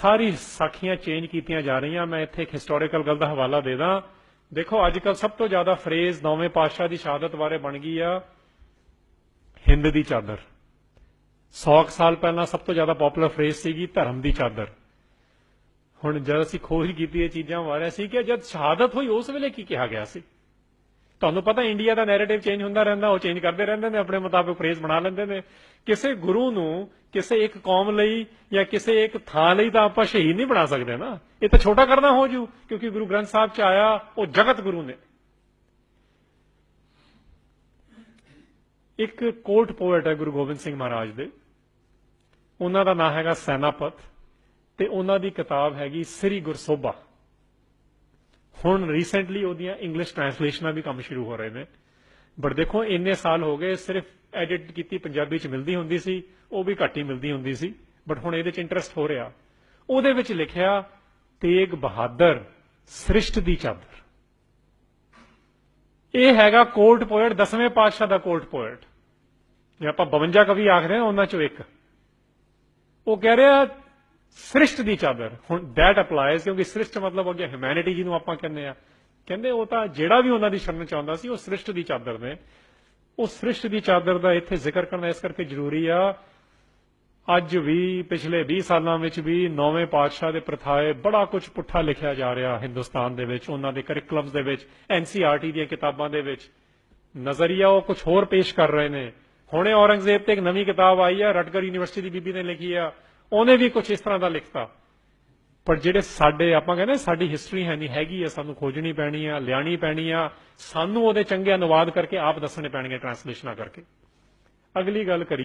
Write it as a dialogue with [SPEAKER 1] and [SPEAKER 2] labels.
[SPEAKER 1] ਸਾਰੀ ਸਾਖੀਆਂ ਚੇਂਜ ਕੀਤੀਆਂ ਜਾ ਰਹੀਆਂ। ਮੈਂ ਇੱਥੇ ਇੱਕ ਹਿਸਟੋਰੀਕਲ ਗੱਲ ਦਾ ਹਵਾਲਾ ਦੇ ਦਾਂ। ਦੇਖੋ ਅੱਜ ਕੱਲ ਸਭ ਤੋਂ ਜ਼ਿਆਦਾ ਫਰੇਜ਼ ਨੌਵੇਂ ਪਾਤਸ਼ਾਹ ਦੀ ਸ਼ਹਾਦਤ ਬਾਰੇ ਬਣ ਗਈ ਆ, ਹਿੰਦ ਦੀ ਚਾਦਰ। 100 ਸਾਲ ਪਹਿਲਾਂ ਸਭ ਤੋਂ ਜ਼ਿਆਦਾ ਪਪੂਲਰ ਫਰੇਜ਼ ਸੀਗੀ, ਧਰਮ ਦੀ ਚਾਦਰ। ਹੁਣ ਜਦ ਅਸੀਂ ਖੋਜ ਕੀਤੀ ਇਹ ਚੀਜ਼ਾਂ ਬਾਰੇ ਸੀ ਕਿ ਜਦ ਸ਼ਹਾਦਤ ਹੋਈ, ਉਸ ਵੇਲੇ ਕੀ ਕਿਹਾ ਗਿਆ ਸੀ? ਤੁਹਾਨੂੰ ਪਤਾ ਇੰਡੀਆ ਦਾ ਨੈਰੇਟਿਵ ਚੇਂਜ ਹੁੰਦਾ ਰਹਿੰਦਾ, ਉਹ ਚੇਂਜ ਕਰਦੇ ਰਹਿੰਦੇ ਨੇ, ਆਪਣੇ ਮੁਤਾਬਕ ਫਰੇਜ਼ ਬਣਾ ਲੈਂਦੇ ਨੇ। ਕਿਸੇ ਗੁਰੂ ਨੂੰ, ਕਿਸੇ ਇੱਕ ਕੌਮ ਲਈ ਜਾਂ ਕਿਸੇ ਇੱਕ ਥਾਂ ਲਈ ਤਾਂ ਆਪਾਂ ਸ਼ਹੀਦ ਨਹੀਂ ਬਣਾ ਸਕਦੇ ਨਾ। ਇਹ ਤਾਂ ਛੋਟਾ ਕਰਨਾ ਹੋ ਜੂ, ਕਿਉਂਕਿ ਗੁਰੂ ਗ੍ਰੰਥ ਸਾਹਿਬ ਚ ਆਇਆ, ਉਹ ਜਗਤ ਗੁਰੂ ਨੇ। ਇੱਕ ਕੋਟ ਪੋਇਟ ਹੈ ਗੁਰੂ ਗੋਬਿੰਦ ਸਿੰਘ ਮਹਾਰਾਜ ਦੇ। ਉਹਨਾਂ ਦਾ ਨਾਮ ਹੈਗਾ ਸੈਨਾਪਤ, ਤੇ ਉਹਨਾਂ ਦੀ ਕਿਤਾਬ ਹੈਗੀ ਸ੍ਰੀ ਗੁਰਸੋਭਾ। ਹੁਣ ਰੀਸੈਂਟਲੀ ਉਹਦੀਆਂ ਇੰਗਲਿਸ਼ ਟ੍ਰਾਂਸਲੇਸ਼ਨਾਂ ਵੀ ਕੰਮ ਸ਼ੁਰੂ ਹੋ ਰਹੇ ਨੇ। ਬਟ ਦੇਖੋ, ਇੰਨੇ ਸਾਲ ਹੋ ਗਏ, ਸਿਰਫ ਐਡਿਟ ਕੀਤੀ ਪੰਜਾਬੀ ਚ ਮਿਲਦੀ ਹੁੰਦੀ ਸੀ, ਉਹ ਵੀ ਘੱਟ ਹੀ ਮਿਲਦੀ ਹੁੰਦੀ ਸੀ। ਬਟ ਹੁਣ ਇਹਦੇ ਚ ਇੰਟਰਸਟ ਹੋ ਰਿਹਾ। ਉਹਦੇ ਵਿੱਚ ਲਿਖਿਆ, ਤੇਗ ਬਹਾਦਰ, ਸ੍ਰਿਸ਼ਟ ਦੀ ਚਾਦਰ। ਇਹ ਹੈਗਾ ਕੋਰਟ ਪੋਇਟ ਦਸਵੇਂ ਪਾਤਸ਼ਾਹ ਦਾ ਕੋਰਟ ਪੋਇਟ ਜੇ ਆਪਾਂ 52 ਕਵੀ ਆਖਦੇ ਹਾਂ, ਉਹਨਾਂ ਚੋਂ ਇੱਕ। ਉਹ ਕਹਿ ਰਿਹਾ ਸ੍ਰਿਸ਼ਟ ਦੀ ਚਾਦਰ। ਹੁਣ ਦੈਟ ਅਪਲਾਈਜ਼ ਕਿਉਂਕਿ ਸ੍ਰਿਸ਼ਟ ਮਤਲਬ ਹੋ ਗਿਆ ਹਿਊਮੈਨਿਟੀ ਜਿਹਨੂੰ ਆਪਾਂ ਕਹਿੰਦੇ ਆ। ਕਹਿੰਦੇ ਉਹ ਤਾਂ ਜਿਹੜਾ ਵੀ ਉਹਨਾਂ ਦੀ ਸ਼ਰਨ ਚਾਹੁੰਦਾ ਸੀ, ਉਹ ਸ੍ਰਿਸ਼ਟ ਦੀ ਚਾਦਰ ਨੇ। ਉਹ ਸ੍ਰਿਸ਼ਟ ਦੀ ਚਾਦਰ ਦਾ ਇੱਥੇ ਜ਼ਿਕਰ ਕਰਨਾ ਇਸ ਕਰਕੇ ਜ਼ਰੂਰੀ ਆ। ਅੱਜ ਵੀ, ਪਿਛਲੇ 20 ਸਾਲਾਂ ਵਿੱਚ ਵੀ ਨੌਵੇਂ ਪਾਤਸ਼ਾਹ ਦੇ ਪ੍ਰਥਾਏ ਬੜਾ ਕੁਝ ਪੁੱਠਾ ਲਿਖਿਆ ਜਾ ਰਿਹਾ ਹਿੰਦੁਸਤਾਨ ਦੇ ਵਿੱਚ, ਉਹਨਾਂ ਦੇ ਕਰਿਕੂਲਮਸ ਦੇ ਵਿੱਚ ਐਨਸੀਆਰਟੀ ਦੀਆਂ ਕਿਤਾਬਾਂ ਦੇ ਵਿੱਚ। ਨਜ਼ਰੀਆ ਉਹ ਕੁਝ ਹੋਰ ਪੇਸ਼ ਕਰ ਰਹੇ ਨੇ। ਹੁਣੇ ਔਰੰਗਜ਼ੇਬ ਤੇ ਇੱਕ ਨਵੀਂ ਕਿਤਾਬ ਆਈ ਹੈ ਰਟਗਰ ਯੂਨੀਵਰਸਿਟੀ ਦੀ ਬੀਬੀ ਨੇ ਲਿਖੀ ਆ। ਉਹਨੇ ਵੀ ਕੁਝ ਇਸ ਤਰ੍ਹਾਂ ਦਾ ਲਿਖਤਾ। ਪਰ ਜਿਹੜੇ ਸਾਡੇ, ਆਪਾਂ ਕਹਿੰਦੇ ਸਾਡੀ ਹਿਸਟਰੀ ਹੈ ਨਹੀਂ ਹੈਗੀ ਆ, ਸਾਨੂੰ ਖੋਜਣੀ ਪੈਣੀ ਆ ਲਿਆਣੀ ਪੈਣੀ ਆ, ਸਾਨੂੰ ਉਹਦੇ ਚੰਗੇ ਅਨੁਵਾਦ ਕਰਕੇ ਆਪ ਦੱਸਣੇ ਪੈਣਗੇ ਟ੍ਰਾਂਸਲੇਸ਼ਨਾਂ ਕਰਕੇ। ਅਗਲੀ ਗੱਲ ਕਰੀ